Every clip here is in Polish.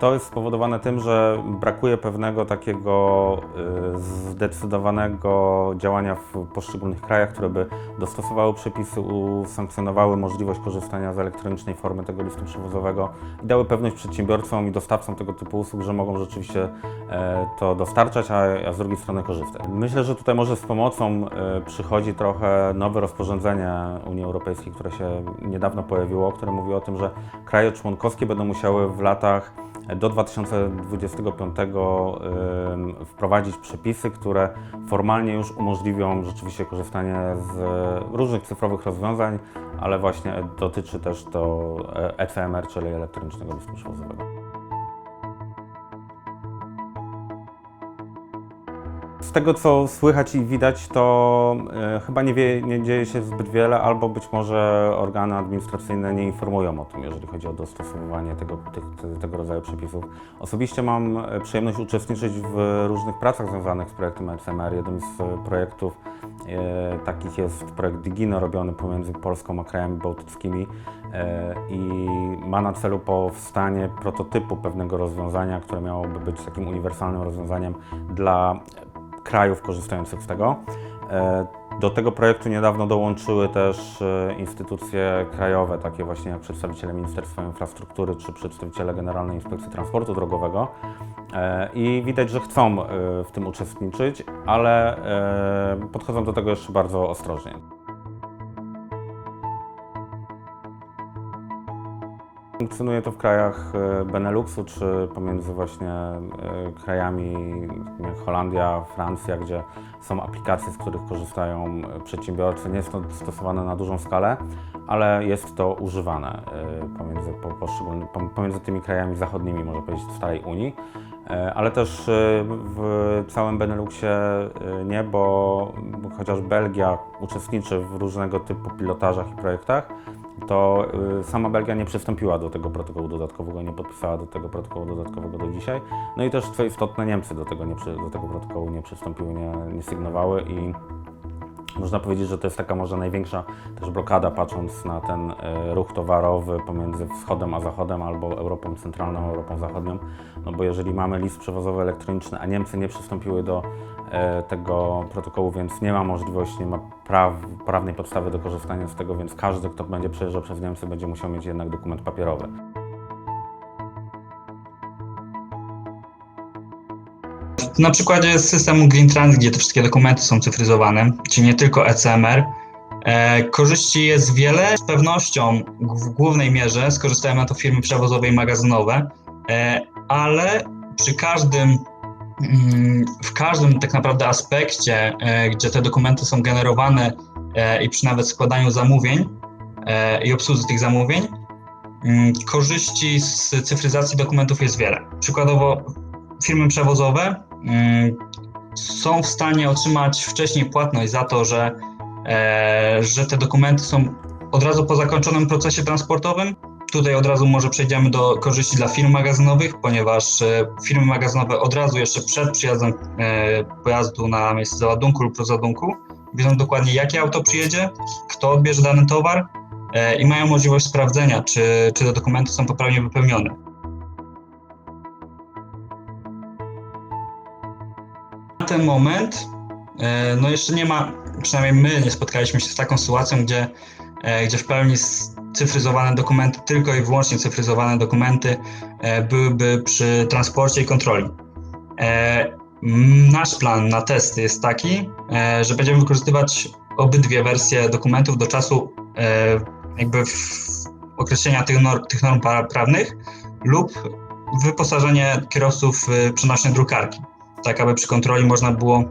To jest spowodowane tym, że brakuje pewnego takiego y, zdecydowanego działania w poszczególnych krajach, które by dostosowały przepisy, usankcjonowały możliwość korzystania z elektronicznej formy tego listu przewozowego i dały pewność przedsiębiorcom i dostawcom tego typu usług, że mogą rzeczywiście e, to dostarczać, a, z drugiej strony korzystać. Myślę, że tutaj może z pomocą e, przychodzi trochę nowe rozporządzenie Unii Europejskiej, które się niedawno pojawiło, które mówi o tym, że kraje członkowskie będą musiały w latach do 2025 ym, wprowadzić przepisy, które formalnie już umożliwią rzeczywiście korzystanie z różnych cyfrowych rozwiązań, ale właśnie dotyczy też to e, ECMR, czyli elektronicznego listu przewozowego. Z tego co słychać i widać, to e, chyba nie, wie, nie dzieje się zbyt wiele, albo być może organy administracyjne nie informują o tym, jeżeli chodzi o dostosowywanie tego, tych, te- tego rodzaju przepisów. Osobiście mam e, przyjemność uczestniczyć w różnych pracach związanych z projektem ECMR. Jednym z e, projektów takich jest projekt Digino robiony pomiędzy Polską a krajami bałtyckimi i ma na celu powstanie prototypu pewnego rozwiązania, które miałoby być takim uniwersalnym rozwiązaniem dla krajów korzystających z tego. E, Do tego projektu niedawno dołączyły też e, instytucje krajowe, takie właśnie jak przedstawiciele Ministerstwa Infrastruktury czy przedstawiciele Generalnej Inspekcji Transportu Drogowego. E, I widać, że chcą w tym uczestniczyć, ale podchodzą do tego jeszcze bardzo ostrożnie. Funkcjonuje to w krajach e, Beneluxu, czy pomiędzy właśnie e, krajami jak Holandia, Francja, gdzie są aplikacje, z których korzystają e, przedsiębiorcy. Nie jest to stosowane na dużą skalę, ale jest to używane pomiędzy, pomiędzy tymi krajami zachodnimi, można powiedzieć, w całej Unii. Ale też w całym Beneluxie nie, bo chociaż Belgia uczestniczy w różnego typu pilotażach i projektach, to y, sama Belgia nie przystąpiła do tego protokołu dodatkowego, nie podpisała do tego protokołu dodatkowego do dzisiaj. No i też, co istotne, Niemcy do tego, nie, do tego protokołu nie przystąpiły, nie, nie sygnowały i można powiedzieć, że to jest taka może największa też blokada, patrząc na ten e, ruch towarowy pomiędzy wschodem a zachodem, albo Europą Centralną Europą Zachodnią. No bo jeżeli mamy list przewozowy elektroniczny, a Niemcy nie przystąpiły do e, tego protokołu, więc nie ma możliwości, nie ma praw, prawnej podstawy do korzystania z tego, więc każdy, kto będzie przejeżdżał przez Niemcy, będzie musiał mieć jednak dokument papierowy. Na przykładzie systemu Green Trans, gdzie te wszystkie dokumenty są cyfryzowane, czyli nie tylko ECMR, e, korzyści jest wiele. Z pewnością w głównej mierze skorzystają na to firmy przewozowe i magazynowe, e, ale przy każdym, mm, w każdym tak naprawdę aspekcie, e, gdzie te dokumenty są generowane i przy nawet składaniu zamówień i obsłudze tych zamówień, mm, korzyści z cyfryzacji dokumentów jest wiele. Przykładowo firmy przewozowe są w stanie otrzymać wcześniej płatność za to, że, e, że te dokumenty są od razu po zakończonym procesie transportowym. Tutaj od razu może przejdziemy do korzyści dla firm magazynowych, ponieważ e, firmy magazynowe od razu jeszcze przed przyjazdem e, pojazdu na miejsce załadunku lub rozładunku wiedzą dokładnie jakie auto przyjedzie, kto odbierze dany towar i mają możliwość sprawdzenia, czy, czy te dokumenty są poprawnie wypełnione. Na ten moment, e, no jeszcze nie ma, przynajmniej my nie spotkaliśmy się z taką sytuacją, gdzie, e, gdzie w pełni cyfryzowane dokumenty, tylko i wyłącznie cyfryzowane dokumenty e, byłyby przy transporcie i kontroli. Nasz plan na testy jest taki, że będziemy wykorzystywać obydwie wersje dokumentów do czasu jakby określenia tych norm, tych norm pra- prawnych lub wyposażenie kierowców w przenośne drukarki tak aby przy kontroli można było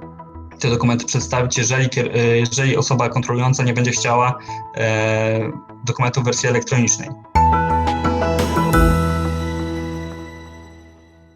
te dokumenty przedstawić, jeżeli, e, jeżeli osoba kontrolująca nie będzie chciała e, dokumentów w wersji elektronicznej.